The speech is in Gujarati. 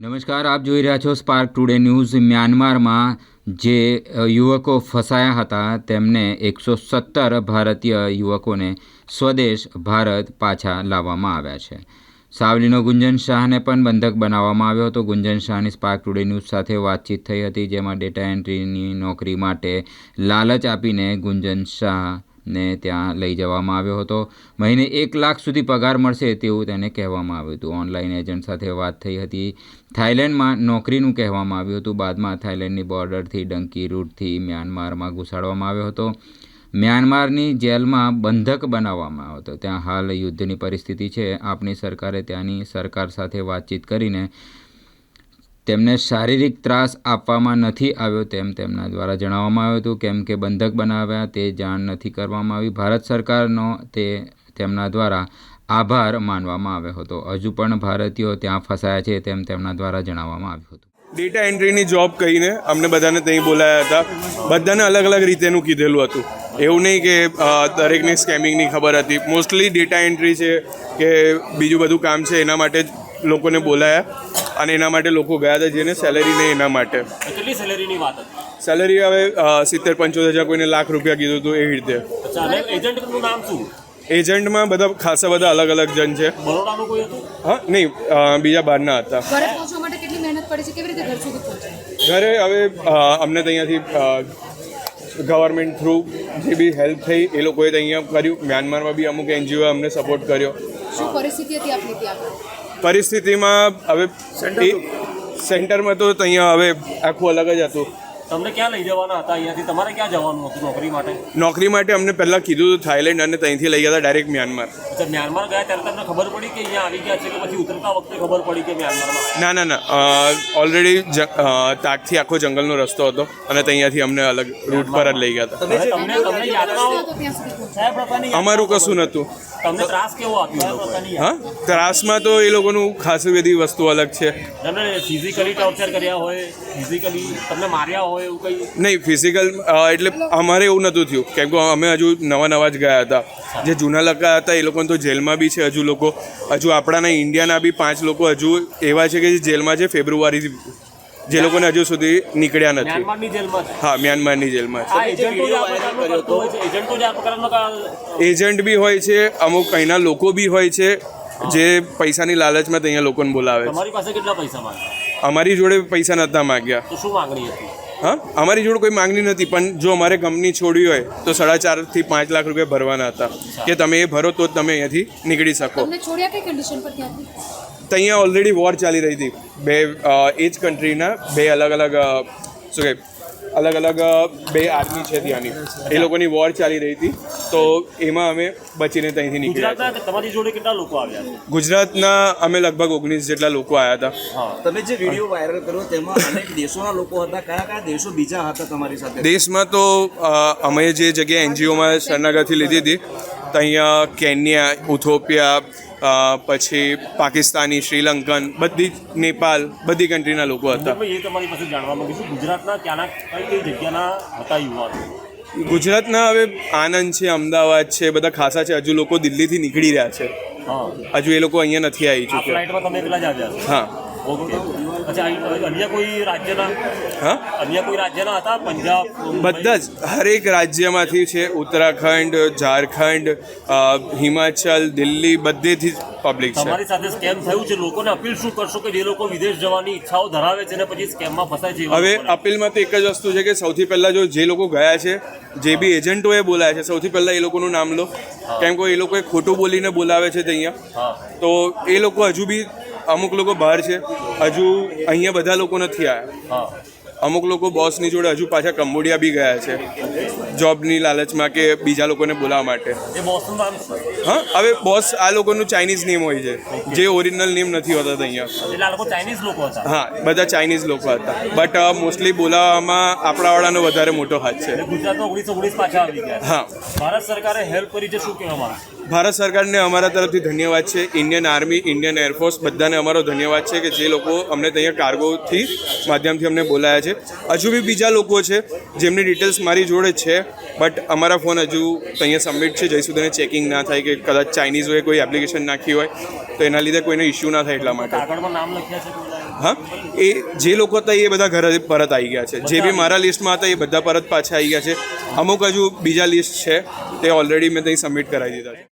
નમસ્કાર, આપ જોઈ રહ્યા છો સ્પાર્ક ટુડે ન્યૂઝ મ્યાનમારમાં જે યુવકો ફસાયા હતા, તેમને એકસો સત્તર ભારતીય યુવકોને સ્વદેશ ભારત પાછા લાવવામાં આવ્યા છે. સાવલીનો ગુંજન શાહને પણ બંધક બનાવવામાં આવ્યો હતો. ગુંજન શાહની સ્પાર્ક ટુડે ન્યૂઝ સાથે વાતચીત થઈ હતી, જેમાં ડેટા એન્ટ્રીની નોકરી માટે લાલચ આપીને ગુંજન શાહને ત્યાં લઈ જવામાં આવ્યો હતો. મહિને એક લાખ સુધી પગાર મળશે તેવું તેને કહેવામાં આવ્યું હતું. ઓનલાઈન એજન્ટ સાથે વાત થઈ હતી. થાઇલેન્ડમાં નોકરીનું કહેવામાં આવ્યું હતું. બાદમાં થાઇલેન્ડની બોર્ડરથી ડંકી રૂટથી મ્યાનમારમાં ઘુસાડવામાં આવ્યો હતો. મ્યાનમારની જેલમાં બંધક બનાવવામાં આવ્યો હતો ત્યાં હાલ યુદ્ધની પરિસ્થિતિ છે. આપણી સરકારે ત્યાંની સરકાર સાથે વાતચીત કરીને તેમને શારીરિક ત્રાસ આપવામાં નથી આવ્યો તેમ તેમના દ્વારા જણાવવામાં આવ્યું હતું. કેમ કે બંધક બનાવ્યા તે જાણ નથી કરવામાં આવી. ભારત સરકારનો તે તેમના દ્વારા આભાર માનવામાં આવ્યો હતો. હજુ પણ ભારતીયો ત્યાં ફસાયા છે તેમ તેમના દ્વારા જણાવવામાં આવ્યું હતું. ડેટા એન્ટ્રીની જોબ કહીને અમને બધાને ત્યાં બોલાયા હતા. બધાને અલગ અલગ રીતેનું કીધેલું હતું. એવું નહીં કે દરેકને સ્કેમિંગની ખબર હતી. મોસ્ટલી ડેટા એન્ટ્રી છે કે બીજું બધું કામ છે એના માટે જ લોકોને બોલાયા. અને એના માટે લોકો ગયા હતા જેને સેલેરી નહીં એના માટે. કેટલી સેલેરીની વાત હતી? સેલેરી હવે સિત્તેર પંચોતેર હજાર કોઈને લાખ રૂપિયા કીધું હતું એવી રીતે. એજન્ટનું નામ શું? એજન્ટમાં બધા ખાસા બધા અલગ અલગ જણ છે. બરોડાનું કોઈ હતું? હા નહીં બીજા બહારના હતા. ઘરે પહોંચવા માટે કેટલી મહેનત પડે છે? કેવી રીતે ઘર સુધી પહોંચે ઘરે હવે અમને તો અહીંયાથી ગવર્મેન્ટ થ્રુ જે બી હેલ્પ થઈ એ લોકોએ તો અહીંયા કર્યું. મ્યાનમારમાં બી અમુક એનજીઓ અમને સપોર્ટ કર્યો. શું પરિસ્થિતિ હતી આપની ત્યાં? પરિસ્થિતિમાં હવે સેન્ટરમાં તો અહીંયા હવે આખું અલગ જ હતું. તમને ક્યાં લઈ જવાના હતા? અહીંયાથી તમારે ક્યાં જવાનું હતું નોકરી માટે? નોકરી માટે અમને પહેલાં કીધું હતું થાઈલેન્ડ અને ત્યાંથી લઈ ગયા હતા ડાયરેક્ટ મ્યાનમાર. અચ્છા મ્યાનમાર ગયા ત્યારે તમને ખબર પડી કે અહીંયા આવી ગયા છે કે પછી ઉતરતા વખતે ખબર પડી કે મ્યાનમારમાં ના ના ના. ઓલરેડી તાકથી આખો જંગલનો રસ્તો હતો અને ત્યાંથી અમને અલગ રૂટ પર જ લઈ ગયા હતા. તમને તમને યાત્રાઓ અમારું કશું નહોતું. તમને ત્રાસ કેવો આપ્યો હા? ત્રાસમાં તો એ લોકોનું ખાસી બધી વસ્તુ અલગ છે. તમને ફિઝિકલી ટોર્ચર કર્યા હોય ફિઝિકલી તમને માર્યા હોય એવું કંઈ? નહીં ફિઝિકલ એટલે અમારે એવું નહોતું થયું. કેમ કે અમે હજુ નવા નવા જ ગયા હતા. જે જૂના લકા હતા એ લોકોને તો જેલમાં બી છે હજુ લોકો. હજુ આપણાના ઇન્ડિયાના બી પાંચ લોકો હજુ એવા છે કે જે જેલમાં છે ફેબ્રુઆરીથી જે લોકોને હજુ સુધી નીકળ્યા નથી. હા મ્યાનમારની જેલમાં એજન્ટો છે. બી હોય છે અમુક અહીંના લોકો બી હોય છે જે પૈસાની લાલચમાં અહીંયા લોકોને બોલાવે છે. તમારી પાસે કેટલા પૈસા અમારી જોડે પૈસા નહોતા માગ્યા. શું માંગણી હતી? હા? અમારી જોડે કોઈ માંગણી નથી પણ જો અમારે કંપની છોડવી હોય તો સાડા ચારથી પાંચ લાખ રૂપિયા ભરવાના હતા. કે તમે એ ભરો તો જ તમે અહીંયાથી નીકળી શકો. તો અહીંયા ઓલરેડી વોર ચાલી રહી હતી. બે એ જ કન્ટ્રીના બે અલગ અલગ શું કહે? અલગ અલગ બે આર્મી છે ત્યાંની. એ લોકોની વોર ચાલી રહી હતી. તો એમાં અમે બચીને ત્યાંથી નીકળ્યા હતા. ગુજરાતના તમારી જોડે કેટલા લોકો આવ્યા ગુજરાતના અમે લગભગ ઓગણીસ જેટલા લોકો આવ્યા હતા. તમે જે વીડિયો વાયરલ કર્યો તેમાં અનેક દેશોના લોકો હતા. કયા કયા દેશો બીજા હતા તમારી સાથે? દેશમાં તો અમે જે જગ્યાએ એનજીઓમાં શરણાગતિ લીધી હતી ત્યાં અહીંયા કેન્યા ઉથોપિયા પછી પાકિસ્તાની શ્રીલંકન બધી જ નેપાલ બધી કન્ટ્રીના લોકો હતા. એ તમારી પાસે જાણવા માંગુ છું. ગુજરાતના ક્યાંના કઈ કઈ જગ્યાના હતા યુવાનો? ગુજરાતના હવે આનંદ છે અમદાવાદ છે બધા ખાસા છે. હજુ લોકો દિલ્હીથી નીકળી રહ્યા છે. હજુ એ લોકો અહીંયા નથી આવી ચૂક્યા. હા. ઓકે. અચ્છા અન્ય કોઈ રાજ્યના હા? અન્ય કોઈ રાજ્યના હતા? પંજાબ બધા જ. હરેક રાજ્યમાંથી છે. ઉત્તરાખંડ ઝારખંડ હિમાચલ દિલ્હી બધેથી પબ્લિક છે. તમારી સાથે સ્કેમ થયું છે. લોકોને અપીલ શું કરશો કે જે લોકો વિદેશ જવાની ઈચ્છાઓ ધરાવે છે ને પછી સ્કેમમાં ફસાય છે હવે અપીલમાં તો એક જ વસ્તુ છે કે સૌથી પહેલાં જો જે લોકો ગયા છે જે બી એજન્ટોએ બોલાયા છે સૌથી પહેલાં એ લોકોનું નામ લો. કેમ કે એ લોકોએ ખોટું બોલીને બોલાવે છે ત્યાં હા. તો એ લોકો હજુ બી અમુક લોકો બહાર છે હજુ અહીંયા બધા લોકો નથી આવ્યા અમુક લોકો બોસની જોડે હજુ પાછા કંબોડિયા બી ગયા છે જોબની લાલચમાં કે બીજા લોકોને બોલાવવા માટે? હા હવે બોસ આ લોકોનું ચાઇનીઝ નેમ હોય છે જે ઓરિજિનલ નેમ નથી હોતા અહીંયા. હા બધા ચાઇનીઝ લોકો હતા. બટ મોસ્ટલી બોલાવવામાં આપણાવાળાનો વધારે મોટો હાથ છે. ગુજરાતમાં ઓગણીસો ઓગણીસ પાછા આવી ગયા. હા. ભારત સરકારે હેલ્પ કરી છે શું કહેવા ભારત સરકારને અમારા તરફથી ધન્યવાદ છે. ઇન્ડિયન આર્મી ઇન્ડિયન એરફોર્સ બધાને અમારો ધન્યવાદ છે કે જે લોકો અમને ત્યાં કાર્ગોથી માધ્યમથી અમને બોલાયા છે. હજુ બી બીજા લોકો છે જેમની ડિટેલ્સ મારી જોડે છે બટ અમારા ફોન હજુ અહીંયા સબમિટ છે. જ્યાં સુધી ચેકિંગ ના થાય કે કદાચ ચાઇનીઝોએ કોઈ એપ્લિકેશન નાખી હોય તો એના લીધે કોઈને ઇશ્યુ ના થાય એટલા માટે. હા? એ જે લોકો હતા એ બધા ઘરે પરત આવી ગયા છે. જે બી મારા લિસ્ટમાં હતા એ બધા પરત પાછા આવી ગયા છે. અમુક હજુ બીજા લિસ્ટ છે તે ઓલરેડી મેં ત્યાં સબમિટ કરાવી દીધા છે.